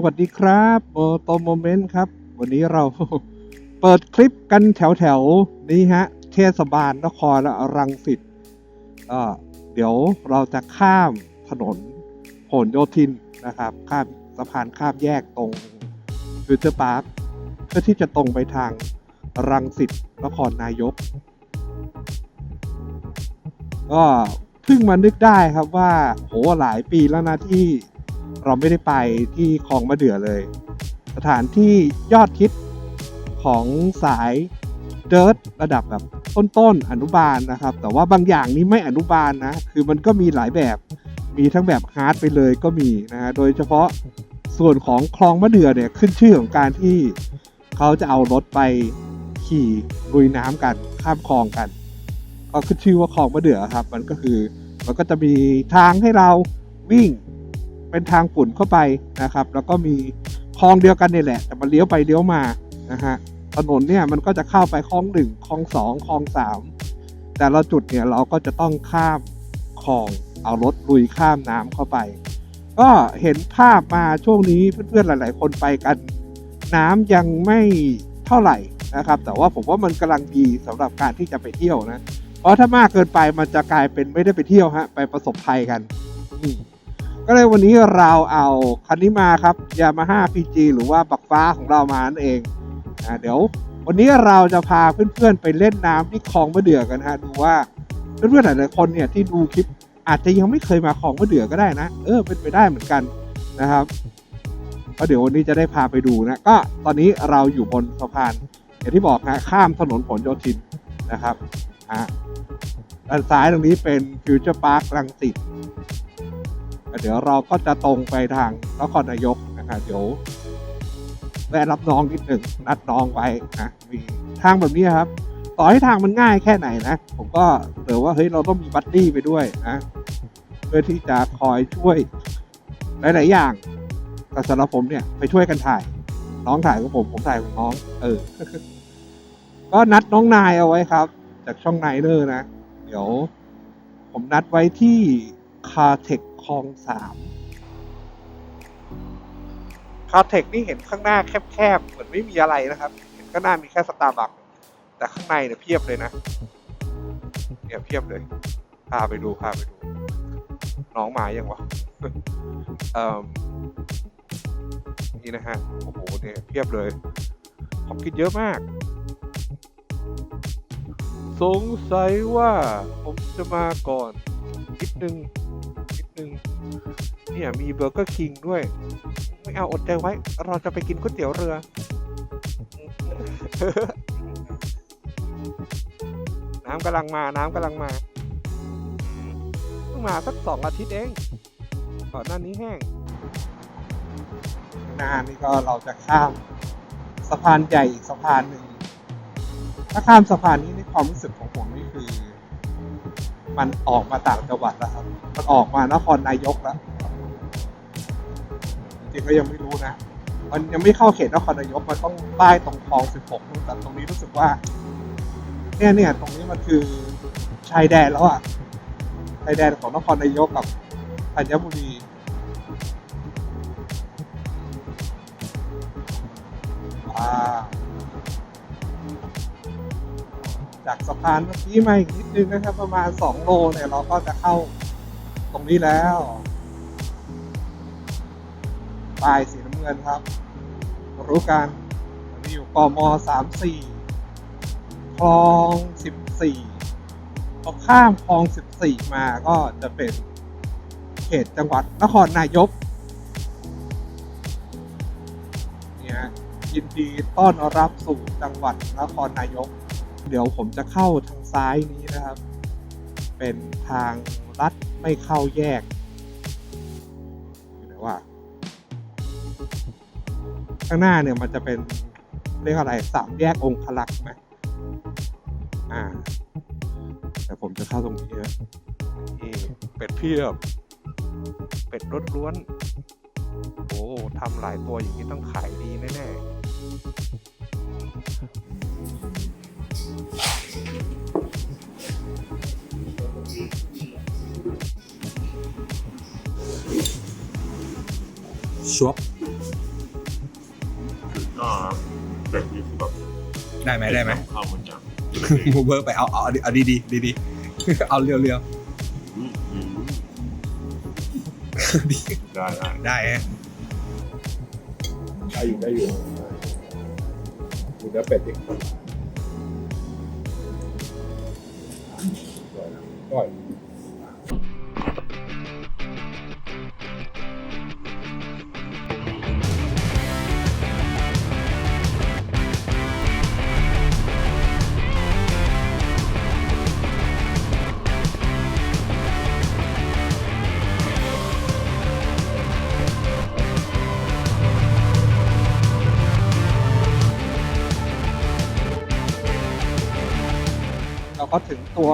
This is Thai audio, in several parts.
สวัสดีครับโมโตโมเมนต์ครับ วันนี้เราเปิดคลิปกันแถวแถวๆนี้ฮะ เทศบาลนครรังสิตก็เดี๋ยวเราจะข้ามถนนผลโยธินนะครับ ข้ามสะพานข้ามแยกตรงฟิวเจอร์พาร์คเพื่อที่จะตรงไปทางรังสิตนครนายก ก็เพิ่งมานึกได้ครับว่าโหหลายปีแล้วนะที่ เราไม่ได้ไปที่คลองมะเดื่อเลย สถานที่ยอดฮิตของสายเดิร์ทระดับแบบต้นๆอนุบาลนะครับ แต่ว่าบางอย่างนี้ไม่อนุบาลนะ คือมันก็มีหลายแบบ มีทั้งแบบฮาร์ดไปเลยก็มีนะฮะ โดยเฉพาะส่วนของคลองมะเดื่อเนี่ยขึ้นชื่อของการที่เขาจะเอารถไปขี่ลุยน้ำกันข้ามคลองกัน ก็ขึ้นชื่อว่าคลองมะเดื่อครับ มันก็คือมันก็จะมีทางให้เราวิ่ง เป็นทางฝุ่นเข้าไปนะครับ แล้วก็มีคลองเดียวกันนี่แหละ แต่มันเลี้ยวไปเลี้ยวมานะฮะถนนเนี่ยมันก็จะเข้าไปคลองหนึ่งคลองสองคลองสามแต่ละจุดเนี่ยเราก็จะต้องข้ามคลองเอารถลุยข้ามน้ำเข้าไป ก็เห็นภาพมาช่วงนี้เพื่อนๆหลาย ๆ คนไปกัน น้ำยังไม่เท่าไหร่นะครับ แต่ว่าผมว่ามันกำลังดีสำหรับการที่จะไปเที่ยวนะ เพราะถ้ามากเกินไปมันจะกลายเป็นไม่ได้ไปเที่ยวฮะไปประสบภัยกันอื ก็เลยวันนี้เราเอาคันนี้มาครับ Yamaha PG หรือว่าบักฟ้าของเรามานั่นเองอ่าเดี๋ยววันนี้เราจะพาเพื่อนๆไปเล่นน้ำที่คลองมะเดื่อกันฮะดูว่าเพื่อนๆหลายๆคนเนี่ยที่ดูคลิปอาจจะยังไม่เคยมาคลองมะเดื่อก็ได้นะ เออเป็นไปได้เหมือนกันนะครับก็เดี๋ยววันนี้จะได้พาไปดูนะก็ตอนนี้เราอยู่บนสะพานอย่างที่บอกฮะข้ามถนนผลโยธินนะครับอ่าด้านซ้ายตรงนี้เป็นฟิวเจอร์พาร์ครังสิต เดี๋ยวเราก็จะตรงไปทางนครนายกนะครับเดี๋ยวแวะรับน้องนิดหนึ่งนัดน้องไว้นะมีทางแบบนี้ครับ ต่อให้ทางมันง่ายแค่ไหนนะ ผมก็เดี๋ยวว่าเฮ้ยเราต้องมีบัดดี้ไปด้วยนะเพื่อที่จะคอยช่วยหลายๆอย่างแต่สำหรับผมเนี่ยไปช่วยกันถ่าย น้องถ่ายของผมผมถ่ายของน้อง เออ ก็นัดน้องนายเอาไว้ครับ จากช่องไนเดอร์นะ เดี๋ยว ผมนัดไว้ที่คาเทค องสามคาเทคนี่เห็นข้างหน้าแคบๆ เหมือนไม่มีอะไรนะครับ เห็นข้างหน้ามีแค่สตาร์บัคแต่ข้างในเนี่ยเพียบเลยนะเนี่ยเพียบเลย พาไปดูพาไปดู น้องมายังวะเอ่อนี่นะฮะ โอ้โหเนี่ยเพียบเลยของกินเยอะมาก สงสัยว่าผมจะมาก่อนนิดนึงนิดนึง เนี่ยมีเบอร์เกอร์คิงด้วย ไม่เอาอดใจไว้ เราจะไปกินก๋วยเตี๋ยวเรือ น้ำกำลังมา น้ำกำลังมาเพิ่งมาสักสองอาทิตย์เองก่อนหน้านี้แห้งหน้านี่ก็เราจะข้ามสะพานใหญ่อีกสะพานหนึ่ง ถ้าข้ามสะพานนี้ในความรู้สึกของผมนี่คือ มันออกมาต่างจังหวัดแล้วครับ มันออกมานครนายกแล้ว จริงก็ยังไม่รู้นะ มันยังไม่เข้าเขตนครนายกมันต้องป้ายตรงคลอง 16นู่นแต่ตรงนี้รู้สึกว่า เนี่ยเนี่ยตรงนี้มันคือชายแดนแล้วอะชายแดนของนครนายกกับธัญบุรีจากสะพานเมื่อกี้มาอีกนิดนึงนะครับ ประมาณ 2 โลเนี่ยเราก็จะเข้าตรงนี้แล้ว ป้ายสีน้ำเงินครับ รู้กันอันนี้อยู่กม34คลอง14พอข้ามคลอง 14 มาก็จะเป็นเขตจังหวัดนครนายกเนี่ยยินดีต้อนรับสู่จังหวัดนครนายก เดี๋ยวผมจะเข้าทางซ้ายนี้นะครับ เป็นทางลัดไม่เข้าแยก ข้างหน้าเนี่ยมันจะเป็นเรียกอะไรสามแยกองคลักษ์ไหมอ่า แต่ผมจะเข้าตรงนี้นะนี่เป็ดเพียบ เป็ดรถล้วน โอ้ทำหลายตัวอย่างนี้ต้องขายดีแน่ๆชัวบ ได้ไหมได้ไหมเข้ามาจากมูเบอร์ไปเอาเอาเอาเอาดีดีดีดีๆเอาเรียวเรียวอืมอืมๆดีได้ได้ได้ฮะได้อยู่ได้อยู่ดูเนื้อเป็ดดิก่อย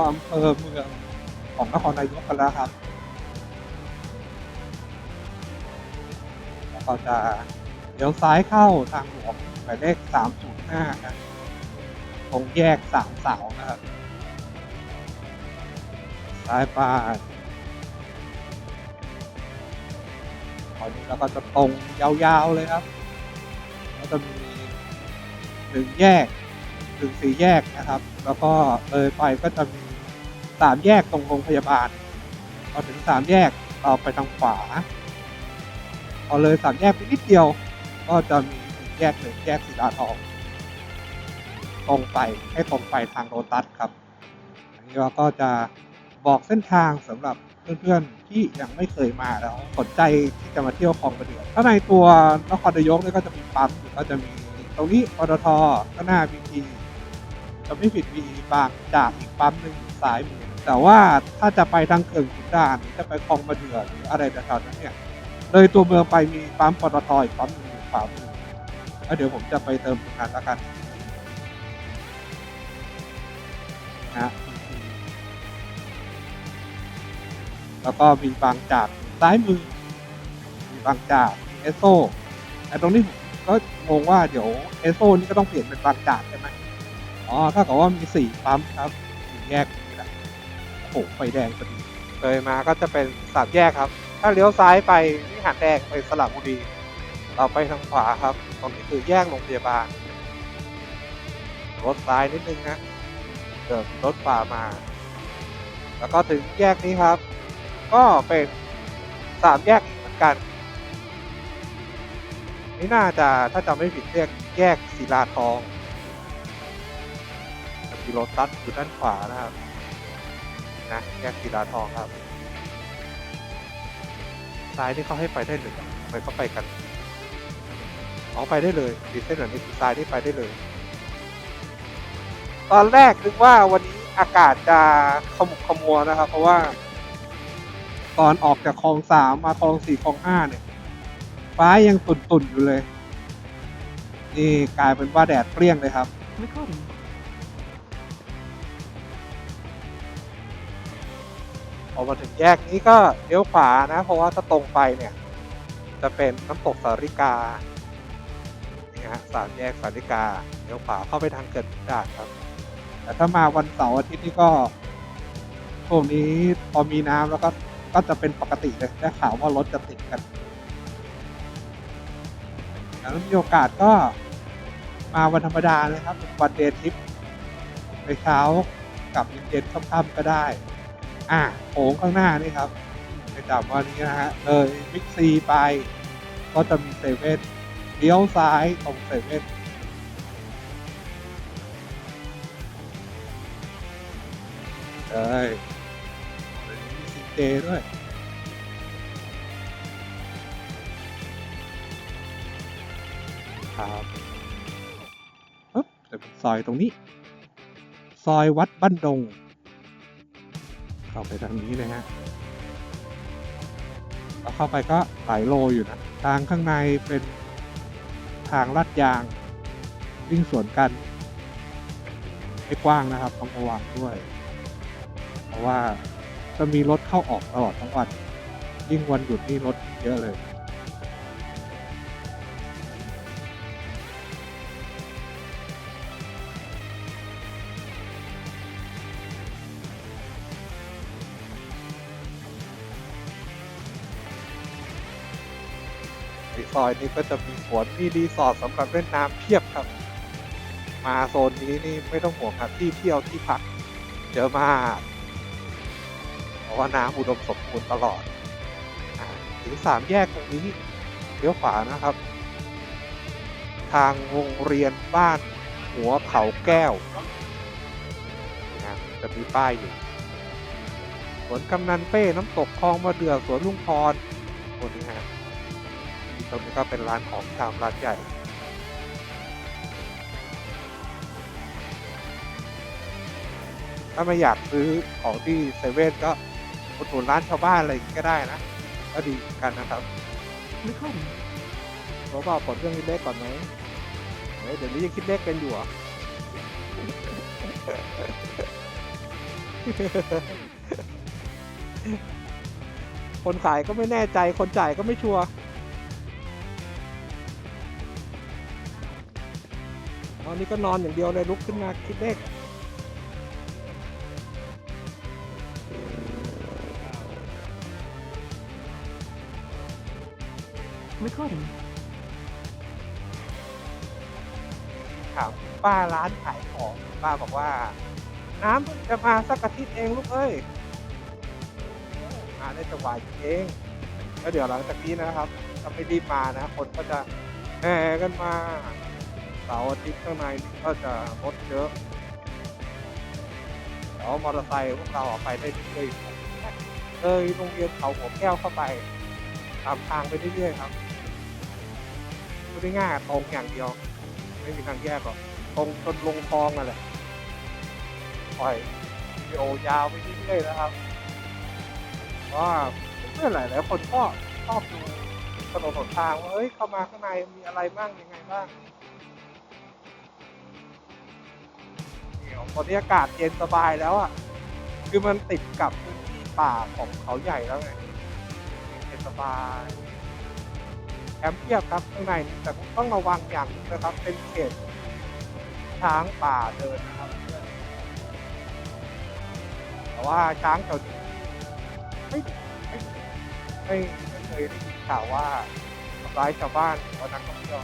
อำเภอเมืองของนครนายกกันแล้วครับแล้วก็จะเลี้ยวซ้ายเข้าทางหลวงหมายเลข305ครับตรงแยกสามเสานะครับ ซ้ายไปตอนนี้เราก็จะตรงยาวๆเลยครับก็จะมีหนึ่งแยกถึงสี่แยกนะครับ แล้วก็เลยไปก็จะมี สามแยกตรงโรงพยาบาลพอถึงสามแยกเราไปทางขวา พอเลยสามแยกไปนิดเดียว ก็จะมีอีกแยกหนึ่งแยกศิลาทอง ตรงไปให้ตรงไปทางโรตัสครับ อันนี้เราก็จะบอกเส้นทางสำหรับเพื่อนๆที่ยังไม่เคยมาแล้วสนใจที่จะมาเที่ยวคลองประเดือถ้าในตัวนครนายกเนี่ยก็จะมีปั๊มก็จะมีตรงนี้ปตทข้างหน้าบีทีจะไม่ผิดมีบางจากอีกปั๊มหนึ่งอยู่ซ้ายมือ แต่ว่าถ้าจะไปทางเขื่อนขุนด่านจะไปคลองประเดือหรืออะไรแถวๆนั้นเนี่ยเลยตัวเมืองไปมีปั๊มปตทอีกปั๊มหนึ่งอยู่ขวามือแล้วเดี๋ยวผมจะไปเติมตรงนั้นแล้วกันนะแล้วก็มีบางจากซ้ายมือ มีบางจากเอสโซไอ้ตรงนี้ผมก็งงว่าเดี๋ยวเอสโซนี่ก็ต้องเปลี่ยนเป็นบางจากใช่ไหมอ๋อถ้ากับว่ามีสี่ปั๊มครับสี่แยก หละโอ้โหไฟแดงพอดีเลยมาก็จะเป็นสามแยกครับ ถ้าเลี้ยวซ้ายไปวิหารแดงไปสระบุรีเราไปทางขวาครับตรงนี้คือแยกโรงพยาบาลรถซ้ายนิดนึงนะเดินรถฝ่ามา แล้วก็ถึงแยกนี้ครับ ก็เป็นสามแยกอีกเหมือนกัน นี่น่าจะถ้าจำไม่ผิดเรียกแยกศิลาทองมีรถตัดอยู่ด้านขวานะครับ นะแยกศิลาทองครับ ซ้ายนี่เขาให้ไปได้เลยทำไมเขาไปกันอ๋อไปได้เลยดีเส้นแบบนี้คือซ้ายนี่ไปได้เลย ตอนแรกนึกว่าวันนี้อากาศจะขมุกขมัวนะครับ เพราะว่า ตอนออกจากคลองสามมาคลองสี่คลองห้าเนี่ย ฟ้ายังตุ่นๆอยู่เลย นี่กลายเป็นว่าแดดเปรี้ยงเลยครับไพอมาถึงแยกนี้ก็เลี้ยวขวานะ เพราะว่าถ้าตรงไปเนี่ย จะเป็นน้ำตกสาริกานี่ฮะสามแยกสาริกาเลี้ยวขวาเข้าไปทางเกิดด่านครับ แต่ถ้ามาวันเสาร์อาทิตย์นี่ก็ช่วงนี้พอมีน้ำแล้วก็ก็จะเป็นปกติเลยได้ข่าวว่ารถจะติดกันแล้วมีโอกาสก็มาวันธรรมดาเลยครับเป็นวันเดย์ทริปไปเช้ากับเย็นๆค่ำๆก็ได้ อะโค้งข้างหน้านี่ครับไปจับวันนี้นะฮะเลยบิ๊กซีไป ก็จะมีเซเว่นเลี้ยวซ้ายตรงเซเว่นเลยมีซีเจด้วยครับปึ๊บจะเป็นซอยตรงนี้ ซอยวัดบ้านดง เข้าไปทางนี้เลยฮะแล้วเข้าไปก็หลายโลอยู่นะทางข้างในเป็นทางลาดยาง วิ่งสวนกันไม่กว้างนะครับต้องระวังด้วย เพราะว่าจะมีรถเข้าออกตลอดทั้งวัน ยิ่งวันหยุดนี่รถเยอะเลย ซอยนี้ก็จะมีสวนมีรีสอร์ทสำหรับเล่นน้ำเพียบครับ มาโซนนี้นี่ไม่ต้องห่วงครับที่เที่ยวที่พักเยอะมากเพราะว่าน้ำอุดมสมบูรณ์ตลอดอถึงสามแยกตรงนี้เลี้ยวขวานะครับ ทางโรงเรียนบ้านหัวเขาแก้วนะจะมีป้ายอยู่สวนกำนันเป้น้ำตกคลองมะเดือสวนลุงพรตรงนี้ฮะ รงนี้ก็เป็นร้านของชามร้านใหญ่ถ้าไม่อยากซื้อของที่เซเว่นก็อุดหนุนร้านชาวบ้านอะไรอย่างงี้ก็ได้นะ ก็ดีเหมือนกันนะครับไม่ค่อยเราบอกผลเรื่องคิดเลขก่อนไหมเฮ้ยเดี๋ยวนี้ยังคิดเลขเป็นอยู่เหรอคนขายก็ไม่แน่ใจ คนจ่ายก็ไม่ชัวร์ ตอนนี้ก็นอนอย่างเดียวเลยลุกขึ้นมาคิดเลข Recording. ถามป้าร้านขายของป้าบอกว่า น้ำเพิ่งจะมาสักอาทิตย์เองลูกเอ้ยมาได้จังหวะเองแล้วเดี๋ยวหลังจากนี้นะครับถ้าไม่รีบมานะ คนก็จะแห่กันมา เสาร์อาทิตย์ข้างในก็จะรถเยอะเดี๋ยวมอเตอร์ไซค์พวกเราออกไปได้เรื่อยๆเลยโรงเรียนเขาหัวแก้วเข้าไป ตามทางไปเรื่อยๆครับไม่ได้ง่ายตรงอย่างเดียว ไม่มีทางแยกหรอกตรงจนลงคลองนั่นแหละปล่อยวิดีโอยาวไปเรื่อยๆนะครับว่าเพื่อนหลายๆคนก็ชอบดูถนนหนทางว่าเฮ้ยเข้ามาข้างในมีอะไรบ้างยังไงบ้าง นี่ตอนนี้อากาศเย็นสบายแล้วอะคือมันติดกับพื้นที่ป่าของเขาใหญ่แล้วไงเย็นสบายแคมป์เทียบครับข้างในแต่ต้องระวังอย่างนะครับเป็นเขตช้างป่าเดินนะครับ แต่ว่าช้างแถวนี้ไม่ไม่ไม่ไม่เคยได้ยินข่าวว่าทำร้ายชาวบ้านหรือว่านักท่องเที่ยว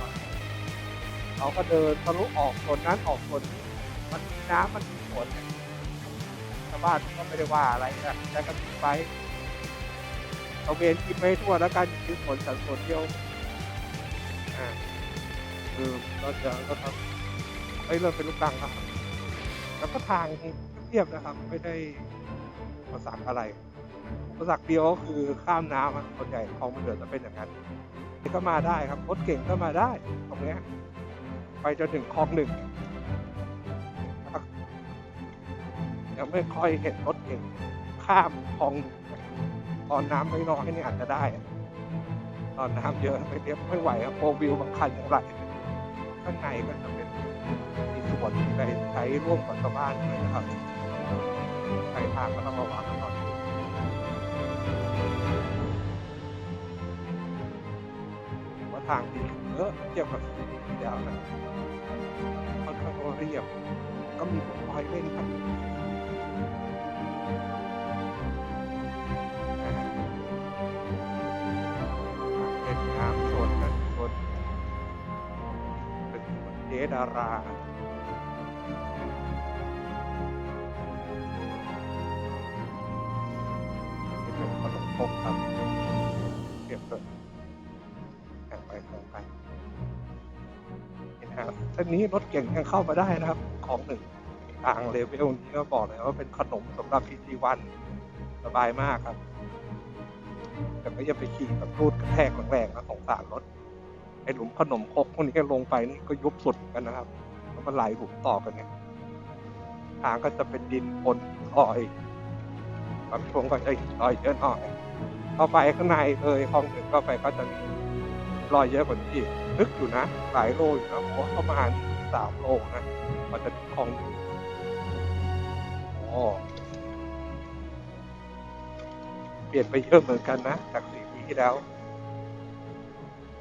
เขาก็เดินทะลุออกส่วนนั้นออกส่วนนี้ มันมีน้ำมันมีฝนเนี่ยชาวบ้านก็ไม่ได้ว่าอะไรนะแต่ก็ทิ้งไปเอาเวนกินไปทั่วแล้วกันคือฝนสันฝนเดียวอ่าคือเราจะก็ทำให้เริ่มเป็นลูกดังครับ แล้วก็ทางเรียบนะครับ ไม่ได้อุปสรรคอะไรอุปสรรคเดียวก็คือข้ามน้ำอะส่วนใหญ่คลองมันเดือดจะเป็นอย่างนั้นก็มาได้ครับรถเก่งก็มาได้ตรงนี้ไปจนถึงคลองหนึ่ง ยังไม่ค่อยเห็นรถเก่งข้ามคลองตอนน้ำไม่น้อยๆนี่อาจจะได้ ตอนน้ำเยอะไม่เทียบไม่ไหวครับโฟวิวบางคันอย่างไรข้างในก็จะเป็นมีส่วนที่ไปใช้ร่วมกับชาวบ้านด้วยนะครับใครทางก็ต้องระวังกันหน่อยว่าทางดีเยอะเทียบกับสิ่งที่แล้วนะค่อนข้างเรียบก็มีผมคอยเล่นครับ เป็นน้ำโซนนั้นโซนเป็นเจดารานี่เป็นขนมครกครับเก็บเลยแข่งไปแข่งไปนไหมครับเส้นนี้รถเก่งยังเข้ามาได้นะครับ ของหนึ่ง ทางเลเวลนี้ก็บอกเลยว่าเป็นขนมสำหรับพีจีวันสบายมากครับ แต่ก็อย่าไปขี่แบบรูดกระแทกแรงๆนะสงสารรถไอหลุมขนมคกพวกนี้ลงไปนี่ก็ยุบสุดกันนะครับแล้วมันไหลหลุมต่อกันเนี่ยทางก็จะเป็นดินปนลอยบางช่วงก็จะลอยเยอะหน่อยเข้าไปข้างในเลยห้องหนึ่งเข้าไปก็จะมีรอยเยอะกว่านี้อีกลึกอยู่นะหลายโลอยู่นะเพราะเข้ามาสามโลนะกว่าจะถึงห้อง หนึ่งโอ้เปลี่ยนไปเยอะเหมือนกันนะ จากสี่ปีที่แล้ว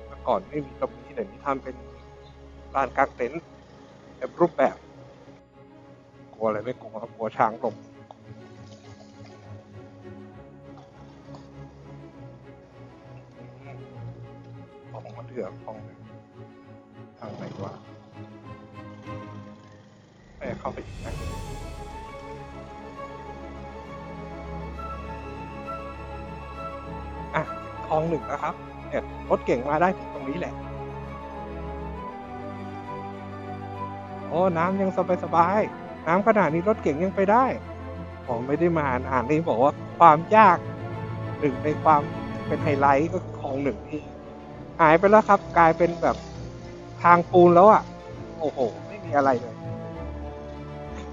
เมื่อก่อนไม่มีตรงนี้เดี๋ยวนี้ทำเป็นลานกางเต็นท์แบบรูปแบบ กลัวอะไรไม่กลัวครับกลัวช้างลงของมาเถื่อของทางไหนวะเข้าไปอีกนะ อะคลองหนึ่งนะครับเนี่ยรถเก่งมาได้ถึงตรงนี้แหละ โอ้น้ำยังสบายสบายๆน้ำขนาดนี้รถเก่งยังไปได้ผมไม่ได้มาอ่านอ่านนี่บอกว่าความยากหนึ่งในความเป็นไฮไลท์ก็คือคลองหนึ่งที่หายไปแล้วครับ กลายเป็นแบบทางปูนแล้วอะ โอ้โห ไม่มีอะไรเลย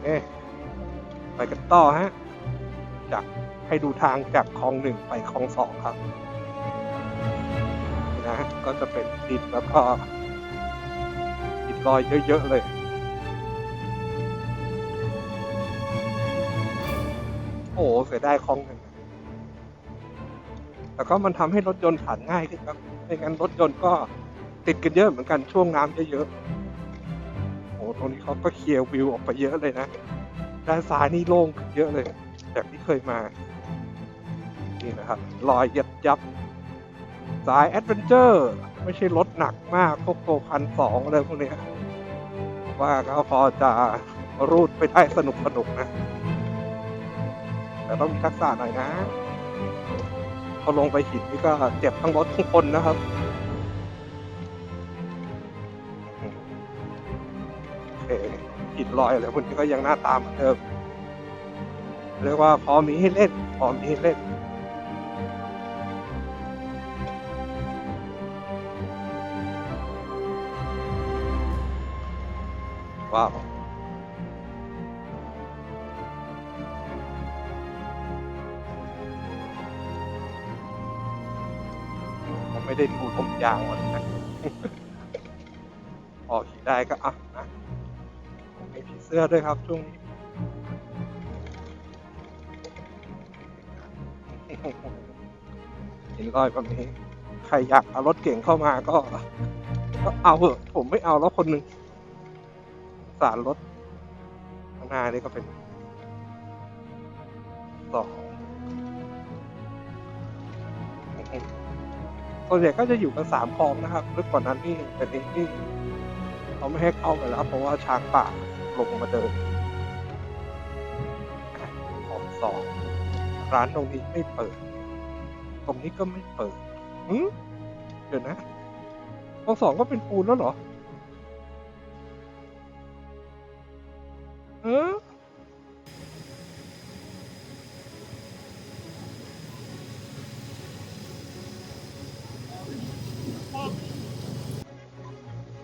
เอ๊ไปกันต่อฮะจาก ให้ดูทางจากคลองหนึ่งไปคลองสองครับนะก็จะเป็นดินแล้วก็ดินลอยเยอะ ๆ เลยโอ้เสียดายคลองหนึ่งแต่ก็มันทำให้รถยนต์ผ่านง่ายขึ้นครับไม่งั้นรถยนต์ก็ติดกันเยอะเหมือนกันช่วงน้ำเยอะๆโอ้โหตรงนี้เขาก็เคลียร์วิวออกไปเยอะเลยนะ ด้านซ้ายนี่โล่งขึ้นเยอะเลย จากที่เคยมา นี่นะครับรอยยับยับ สายแอดเวนเจอร์ไม่ใช่รถหนักมากพวกโตพันสองอะไรพวกนี้ว่าก็พอจะรูดไปได้สนุกสนุกนะ แต่ต้องมีทักษะหน่อยนะ พอลงไปหินนี่ก็เจ็บทั้งรถทั้งคนนะครับโอหินลอยอะไรพวกนี้ก็ยังหน้าตามเหมือนเดิมเรียกว่าพอมีให้เล่นพอมีให้เล่น ว้าวผมไม่ได้ดูลมยางมันนะออกขี่ได้ก็อะนะมีผีเสื้อด้วยครับช่วงนี้เห็นรอยแบบนี้ ใครอยากเอารถเก่งเข้ามาก็ก็เอาเถอะผมไม่เอาแล้วคนหนึ่ง สารรถข้างหน้านี่ก็เป็นสองส่วนใหญ่ก็จะอยู่กันสามคลองนะครับลึกกว่านั้นนี่เป็นเองที่เขาไม่ให้เข้าไปแล้ว เพราะว่าช้างป่าลงมาเดินคลองสองร้านตรงนี้ไม่เปิด ตรงนี้ก็ไม่เปิดหืมเดี๋ยวนะคลองสองก็เป็นปูนแล้วเหรอ ออ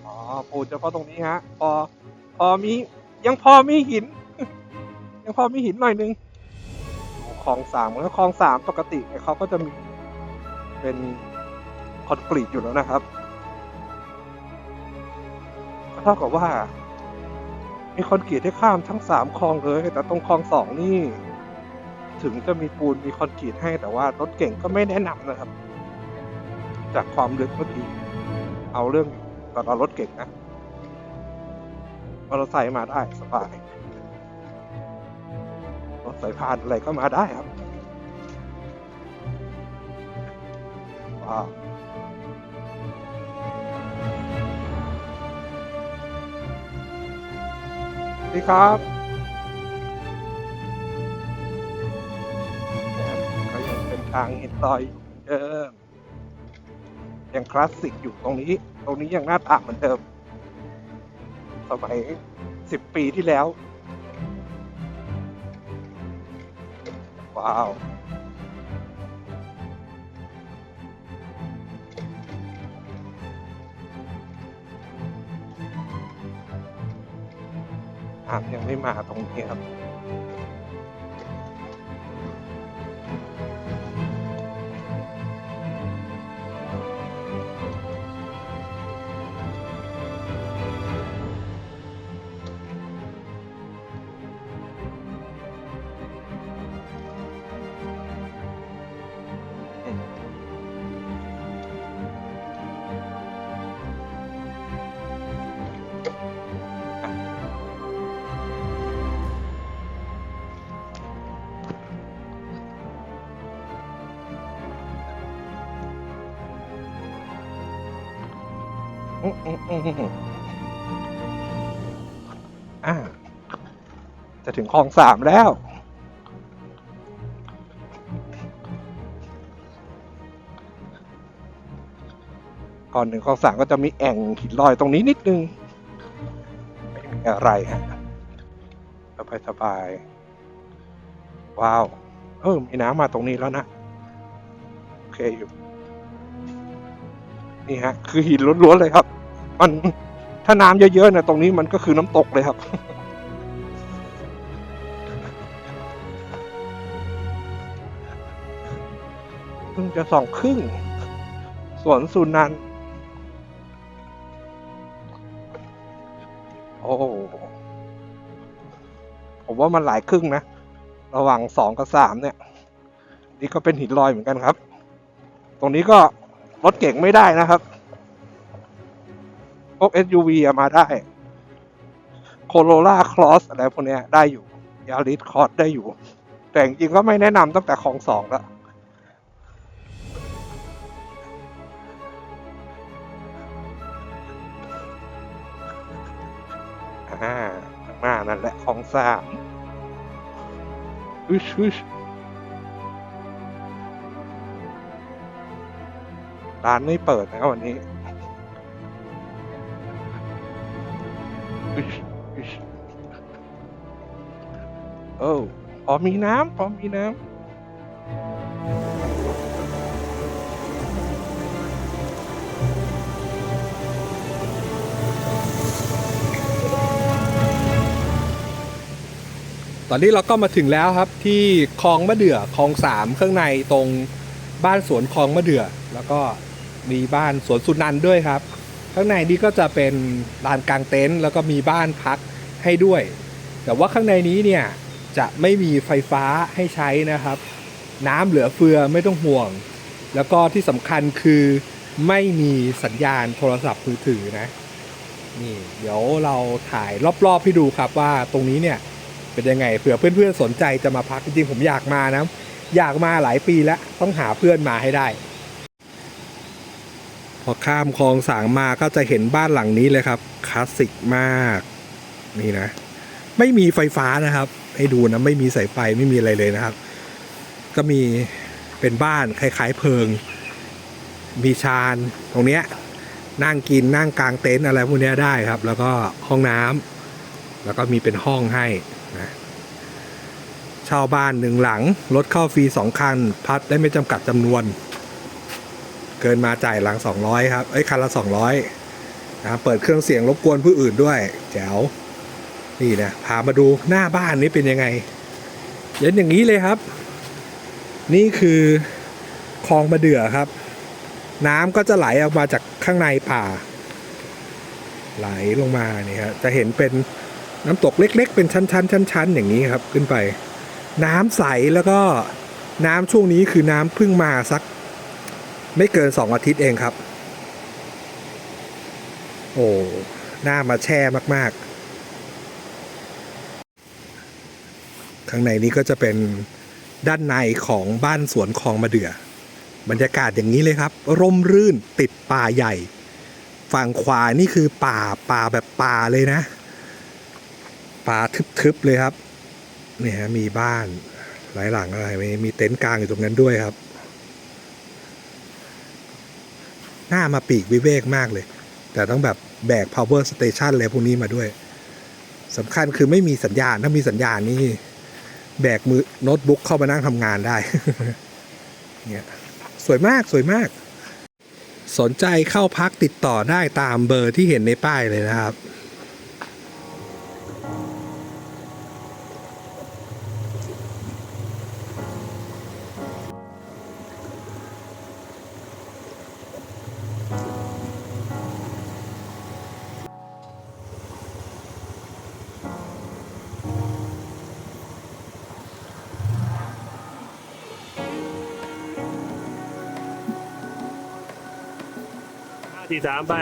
อ๋อปูนเฉพาะตรงนี้ฮะ พอ พอมี ยังพอมีหิน ยังพอมีหินหน่อยนึงคลองสามแล้วคลองสามปกติเนี่ยเขาก็จะมีเป็นคอนกรีตอยู่แล้วนะครับก็เท่ากับว่า มีคอนกรีตให้ข้ามทั้งสามคลองเลย แต่ตรงคลองสองนี่ ถึงจะมีปูนมีคอนกรีตให้แต่ว่ารถเก่งก็ไม่แนะนำนะครับ จากความลึกเมื่อกี้เอาเรื่องตอนเอารถเก่งนะมอเตอร์ไซค์มาได้สบายรถสายพานอะไรก็มาได้ครับว้าว ดีครับก็ยังเป็นทางหินลอยเหมือนเดิมยังคลาสสิกอยู่ตรงนี้ ตรงนี้ยังหน้าตาเหมือนเดิม สมัยสิบปีที่แล้ว ว้าว ครับยังไม่มาตรงนี้ครับ ถึงคลองสามแล้ว ก่อนหนึ่งคลองสามก็จะมีแอ่งหินลอยตรงนี้นิดนึง ไม่มีอะไรฮะสบายสบายๆว้าว เออ มีน้ำมาตรงนี้แล้วนะ โอเคอยู่ นี่ฮะ คือหินล้วนๆเลยครับ มันถ้าน้ำเยอะๆเนี่ยตรงนี้มันก็คือน้ำตกเลยครับ จะสองครึ่ง สวนสุนัน โอ้ผมว่ามันหลายครึ่งนะ ระหว่างสองกับสามเนี่ย นี่ก็เป็นหินลอยเหมือนกันครับ ตรงนี้ก็รถเก่งไม่ได้นะครับพวก SUV มาได้ Corolla Cross อะไรพวกนี้ได้อยู่ Yaris Cross ได้อยู่ แต่จริงก็ไม่แนะนำตั้งแต่ของสองแล้ว ของสามอึชอึชร้านไม่เปิดนะวันนี้อึชอึชโอ้พอมีน้ำพอมีน้ำ ตอนนี้เราก็มาถึงแล้วครับที่คลองมะเดื่อคลองสามข้างในตรงบ้านสวนคลองมะเดื่อ แล้วก็มีบ้านสวนสุนันด้วยครับ ข้างในนี้ก็จะเป็นลานกลางเต็นท์แล้วก็มีบ้านพักให้ด้วย แต่ว่าข้างในนี้เนี่ยจะไม่มีไฟฟ้าให้ใช้นะครับ น้ำเหลือเฟือไม่ต้องห่วง แล้วก็ที่สำคัญคือไม่มีสัญญาณโทรศัพท์มือถือนะนี่เดี๋ยวเราถ่ายรอบๆให้ดูครับว่าตรงนี้เนี่ย เป็นยังไงเผื่อเพื่อนๆสนใจจะมาพักจริงๆผมอยากมานะ อยากมาหลายปีแล้วต้องหาเพื่อนมาให้ได้ พอข้ามคลองสางมาก็จะเห็นบ้านหลังนี้เลยครับคลาสสิกมากนี่นะ ไม่มีไฟฟ้านะครับ ให้ดูนะไม่มีสายไฟไม่มีอะไรเลยนะครับ ก็มีเป็นบ้านคล้าย ๆ เพิง มีชานตรงเนี้ยนั่งกินนั่งกลางเต็นท์อะไรพวกนี้ได้ครับ แล้วก็ห้องน้ำแล้วก็มีเป็นห้องให้ นะเช่าบ้านหนึ่งหลังรถเข้าฟรีสองคัน พัดได้ไม่จำกัดจำนวน เกินมาจ่ายหลัง200ครับเอ้คันละ200นะเปิดเครื่องเสียงรบกวนผู้อื่นด้วย แจ๋วนี่นะพามาดูหน้าบ้านนี้เป็นยังไงเย็นอย่างนี้เลยครับ นี่คือคลองมะเดื่อครับ น้ำก็จะไหลออกมาจากข้างในป่า ไหลลงมานี่ครับจะเห็นเป็น น้ำตกเล็ก ๆ เป็นชั้นๆชั้นๆอย่างนี้ครับขึ้นไป น้ำใสแล้วก็น้ำช่วงนี้คือน้ำเพิ่งมาสัก ไม่เกินสองอาทิตย์เองครับ โอ้หน้ามาแช่มากๆ ข้างในนี้ก็จะเป็นด้านในของบ้านสวนคลองมะเดื่อบรรยากาศอย่างนี้เลยครับ ร่มรื่นติดป่าใหญ่ ฝั่งขวานี่คือป่าป่าแบบป่าเลยนะ ป่าทึบๆเลยครับเนี่ยฮะมีบ้านหลายหลังอะไรมีมีเต็นท์กลางอยู่ตรงนั้นด้วยครับ หน้ามาปีกวิเวกมากเลย แต่ต้องแบบแบก power station อะไรพวกนี้มาด้วยสำคัญคือไม่มีสัญญาณ ถ้ามีสัญญาณนี่ แบกมือโน้ตบุ๊กเข้ามานั่งทำงานได้ เนี่ยสวยมากสวยมาก สนใจเข้าพักติดต่อได้ตามเบอร์ที่เห็นในป้ายเลยนะครับ ห้าสี่สามไป